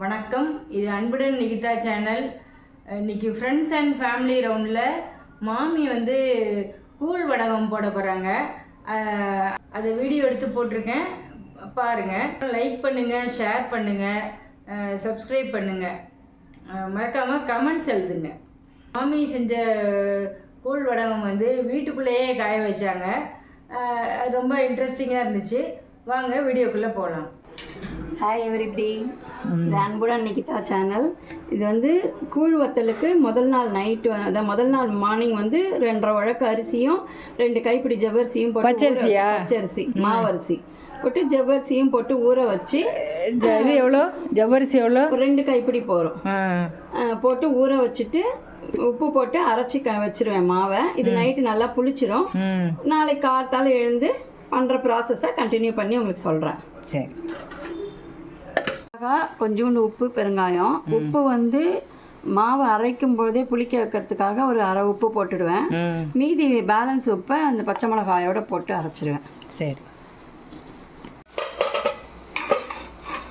வணக்கம். இது அன்புடன் நிகிதா சேனல். இன்னைக்கு ஃப்ரெண்ட்ஸ் அண்ட் ஃபேமிலி ரவுண்டில் மாமி வந்து கூழ் வடகம் போட போகிறாங்க அதை வீடியோ எடுத்து போட்டிருக்கேன். பாருங்கள் லைக் பண்ணுங்கள் ஷேர் பண்ணுங்கள் சப்ஸ்கிரைப் பண்ணுங்கள் மறக்காமல் கமெண்ட்ஸ் எழுதுங்க. மாமி செஞ்ச கூழ் வடகம் வந்து வீட்டுக்குள்ளேயே காய வச்சாங்க. ரொம்ப இன்ட்ரெஸ்டிங்காக இருந்துச்சு. வாங்க வீடியோக்குள்ளே போகலாம் ஹாய் எவ்ரிபடி இது அன்புடன் நிகிதா சேனல் இது வந்து கூழ் வத்தலுக்கு முதல் நாள் நைட்டு அதான் முதல் நாள் மார்னிங் வந்து ரெண்டரை வழக்கு அரிசியும் ரெண்டு கைப்பிடி ஜவ்வரிசியும் போட்டு பச்சரிசியா? பச்சரிசி மாவரிசி போட்டு ஜவ்வரிசியும் போட்டு ஊற வச்சு இது எவ்வளோ? ஜவ்வரிசி எவ்வளோ? ரெண்டு கைப்பிடி போகிறோம் போட்டு ஊற வச்சுட்டு உப்பு போட்டு அரைச்சி க வச்சிருவேன் மாவை. இது நைட்டு நல்லா புளிச்சிரும். நாளைக்கு காத்தால எழுந்து பண்ணுற ப்ராசஸை கண்டினியூ பண்ணி உங்களுக்கு சொல்கிறேன் சரி. கொஞ்சோண்டு உப்பு பெருங்காயம். உப்பு வந்து மாவு அரைக்கும் பொழுதே புளிக்க வைக்கிறதுக்காக ஒரு அரை உப்பு போட்டுடுவேன். மீதி பேலன்ஸ் உப்பை அந்த பச்சை மிளகாயோட போட்டு அரைச்சிடுவேன் சரி.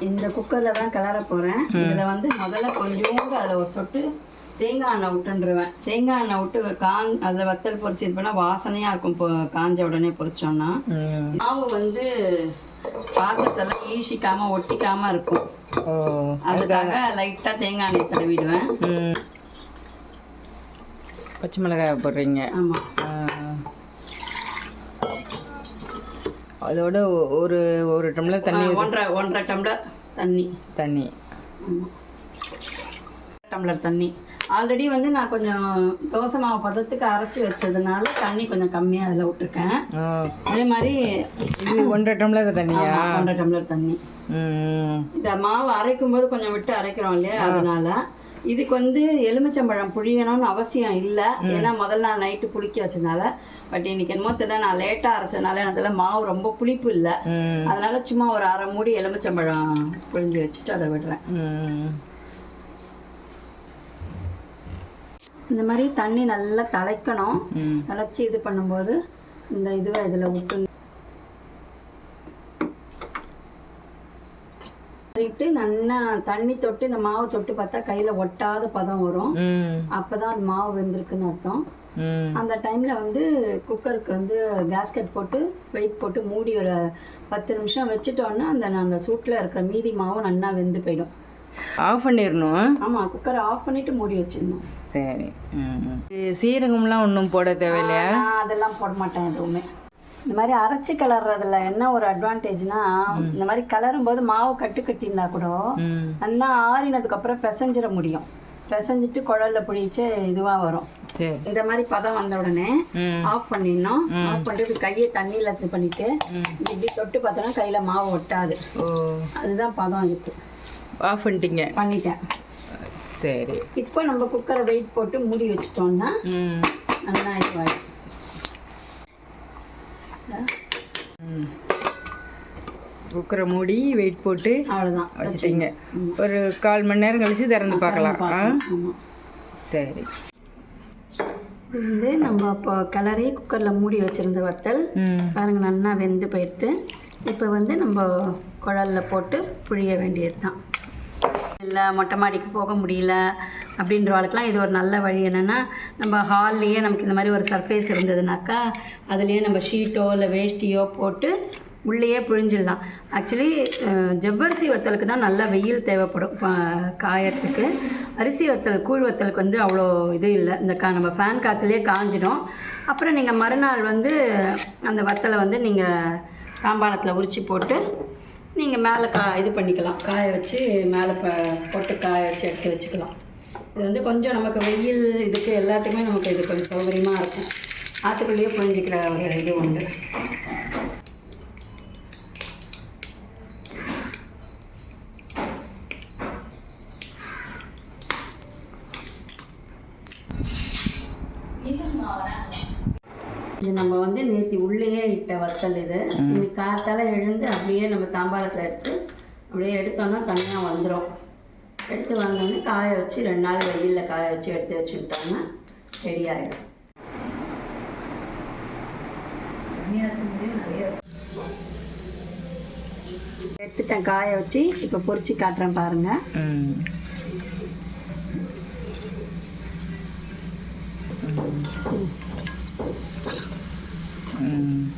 இந்த குக்கரில் தான் கிளற போகிறேன் இதில் வந்து முதல்ல கொஞ்சோண்டு அதில் ஒரு சொட்டு தேங்காய் எண்ணெய் விட்டுருவேன் தேங்காய் எண்ணெய் விட்டு கான் அதில் வத்தல் பொரிச்சு இது பண்ணால் வாசனையாக இருக்கும் காஞ்ச உடனே பொரிச்சோன்னா மாவு வந்து பாத்திரத்தில் ஈசிக்காமல் ஒட்டிக்காமல் இருக்கும். அதுக்காக லைட்டாக தேங்காய் எண்ணெய் தடவிடுவேன். பச்சை மிளகாய் போடுறீங்க. ஆமாம் ஆ. அதோட ஒரு ஒரு டம்ளர் தண்ணி ஒன்றரை ஒன்றரை டம்ளர் தண்ணி. தண்ணி. ஆமா. டம்ளர் தண்ணி. ஆல்ரெடி வந்து நான் கொஞ்சம் தோசை மாவு பதத்துக்கு அரைச்சி வச்சதுனால தண்ணி கொஞ்சம் கம்மியாக அதில் விட்டுருக்கேன். அதே மாதிரி இது ஒன்றரை டம்ளர் தண்ணியா? ஒன்றரை டம்ளர் தண்ணி. இந்த மாவு அரைக்கும் போது கொஞ்சம் விட்டு அரைக்கிறோம் இல்லையா? அதனால இதுக்கு வந்து எலுமிச்சம்பழம் புழியணும்னு அவசியம் இல்லை. ஏன்னா முதல் நாள் நைட்டு புளிக்க வச்சதுனால. பட் இன்னைக்கு என்னமோ தெரியல நான் லேட்டாக அரைச்சதுனால அதில் மாவு ரொம்ப புளிப்பு இல்லை. அதனால சும்மா ஒரு அரை மூடி எலுமிச்சம்பழம் புழிஞ்சு வச்சுட்டு அதை விடுறேன். இந்த மாதிரி தண்ணி நல்லா தலைக்கணும் தலைச்சி இது பண்ணும்போது இந்த இதுவை இதில் விட்டு நல்லா தண்ணி தொட்டு இந்த மாவு தொட்டு பார்த்தா கையில் ஒட்டாத பதம் வரும். ம். அப்போ தான் மாவு வெந்திருக்குன்னு அர்த்தம். அந்த டைமில் வந்து குக்கருக்கு வந்து கேஸ்கெட் போட்டு வெயிட் போட்டு மூடி ஒரு பத்து நிமிஷம் வச்சுட்டோன்னா அந்த அந்த சூட்டில் இருக்கிற மீதி மாவு நல்லா வெந்து போயிடும். ஆஃப் பண்ணிடணும். ஆமாம் குக்கரை ஆஃப் பண்ணிவிட்டு மூடி வச்சிடணும். சரி. சீரகம்லாம் ஒன்றும் போட தேவையில்லையா? அதெல்லாம் போட மாட்டேன் எதுவுமே. இந்த மாதிரி அரைச்சி கலர்றதுல என்ன ஒரு அட்வான்டேஜ்னா இந்த மாதிரி கலரும் போது மாவு கட்டு கட்டினா கூட நல்லா ஆறினதுக்கு அப்புறம் பிசைஞ்சிட முடியும். பிசைஞ்சிட்டு குழல்ல பிடிச்சு இதுவாக வரும். இந்த மாதிரி பதம் வந்த உடனே ஆஃப் பண்ணிடணும். ஆஃப் பண்ணிட்டு கையை தண்ணியில் இது பண்ணிட்டு இப்படி தொட்டு பார்த்தோன்னா கையில் மாவு ஒட்டாது. அதுதான் பதம் இதுக்கு. ஆஃப் பண்ணிட்டீங்க. பண்ணிட்டேன். சரி. இப்போ நம்ம குக்கரை வெயிட் போட்டு மூடி வச்சிட்டோம்னா நல்லா இதுவாகிடும் ம். குக்கரை மூடி வெயிட் போட்டு அவ்வளோதான் வச்சுட்டீங்க. ஒரு கால் மணி நேரம் கழிச்சு திறந்து பார்க்கலாம். சரி. வந்து நம்ம அப்போ கிளறி குக்கரில் மூடி வச்சுருந்த வத்தல். ம். பாருங்க நல்லா வெந்து போயிடுத்து இப்போ வந்து நம்ம குழலில் போட்டு புழிய வேண்டியது தான் இல்லை மொட்டை மாடிக்கு போக முடியல அப்படின்றவாளுக்கெலாம் இது ஒரு நல்ல வழி. என்னென்னா நம்ம ஹால்லேயே நமக்கு இந்த மாதிரி ஒரு சர்ஃபேஸ் இருந்ததுனாக்கா அதுலேயே நம்ம ஷீட்டோ இல்லை வேஷ்டியோ போட்டு உள்ளேயே புழிஞ்சிடலாம். ஆக்சுவலி ஜவ்வரிசி வத்தலுக்கு தான் நல்ல வெயில் தேவைப்படும் காயறதுக்கு அரிசி வத்தல் கூழ் வத்தலுக்கு வந்து அவ்வளோ இது இல்லை. இந்த கா நம்ம ஃபேன் காற்றுலேயே காஞ்சிடும். அப்புறம் நீங்கள் மறுநாள் வந்து அந்த வத்தலை வந்து நீங்கள் தாம்பாளத்தில் உரிச்சு போட்டு நீங்கள் மேலே கா இது பண்ணிக்கலாம். காய வச்சு மேலே ப போட்டு காய வச்சு எடுத்து வச்சுக்கலாம். இது வந்து கொஞ்சம் நமக்கு வெயில் இதுக்கு எல்லாத்துக்குமே நமக்கு இது கொஞ்சம் சௌகரியமாக இருக்கும். ஆற்றுக்குள்ளேயே புரிஞ்சிக்கிற ஒரு இது உண்டு. இது நம்ம வந்து நேற்று உள்ளேயே இட்ட வத்தல் இது. இன்னைக்கு காத்தால எழுந்து அப்படியே நம்ம தாம்பாளத்தில் எடுத்து அப்படியே எடுத்தோம்னா தனியாக வந்துடும் எடுத்து வந்தோடனே காய வச்சு ரெண்டு நாள் வெயிலில் காய வச்சு எடுத்து வச்சுக்கிட்டோம்னா ரெடி ஆகிடும் எடுத்துட்டேன் காய வச்சு. இப்போ பொரிச்சு காட்டுறேன் பாருங்கள் ம். Mm.